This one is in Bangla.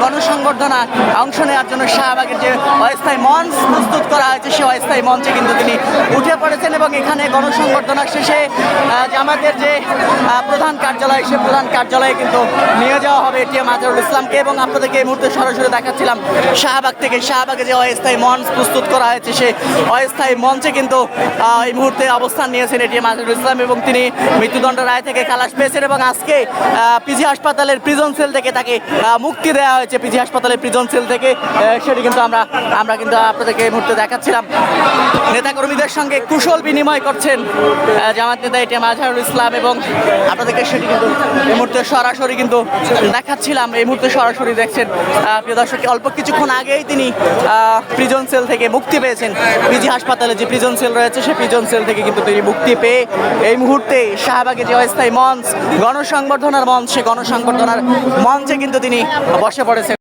গণসংবর্ধনা অংশ নেওয়ার জন্য শাহবাগের যে অস্থায়ী মঞ্চ প্রস্তুত করা হয়েছে সেই অস্থায়ী মঞ্চে কিন্তু তিনি উঠে পড়েছেন এবং এখানে গণসংবর্ধনা শেষে আহ, জামাতের যে প্রধান কার্যালয় সে প্রধান কার্যালয়ে কিন্তু নিয়ে যাওয়া হবে এটিএম আজহারুল ইসলামকে এবং আপনাদেরকে এই মুহূর্তে সরাসরি দেখাচ্ছিলাম শাহবাগ থেকে। শাহবাগে যে অস্থায়ী মঞ্চ প্রস্তুত করা হয়েছে সে অস্থায়ী মঞ্চে কিন্তু এই মুহূর্তে অবস্থান নিয়েছেন এটিএম আজহারুল ইসলাম এবং তিনি মৃত্যুদণ্ড রায় থেকে খালাস পেয়েছেন এবং আজকে পিজি হাসপাতালের প্রিজন সেল থেকে তাকে মুক্তি দেওয়া হয়েছে। পিজি হাসপাতালের প্রিজন সেল থেকে। সেটি কিন্তু আমরা আমরা কিন্তু আপনাদেরকে এই মুহূর্তে দেখাচ্ছিলাম। নেতাকর্মীদের সঙ্গে কুশল বিনিময় করছেন জামাত নেতা এটিএম আজহারুল ইসলাম এবং আপনাদেরকে সেটি কিন্তু এই মুহূর্তে সরাসরি কিন্তু দেখাচ্ছিলাম। এই মুহূর্তে সরাসরি দেখছেন প্রিয় দর্শক, অল্প কিছুক্ষণ আগেই তিনি প্রিজন সেল থেকে মুক্তি পেয়েছেন। পিজি হাসপাতালে যে প্রিজন সেল রয়েছে সেই প্রিজন সেল থেকে কিন্তু তিনি মুক্তি পেয়ে এই মুহূর্তে শাহবাগে যে অস্থায়ী মঞ্চ, গণসংবর্ধনার মঞ্চ, সে গণসংবর্ধনার মঞ্চে কিন্তু তিনি বসে পড়েছেন।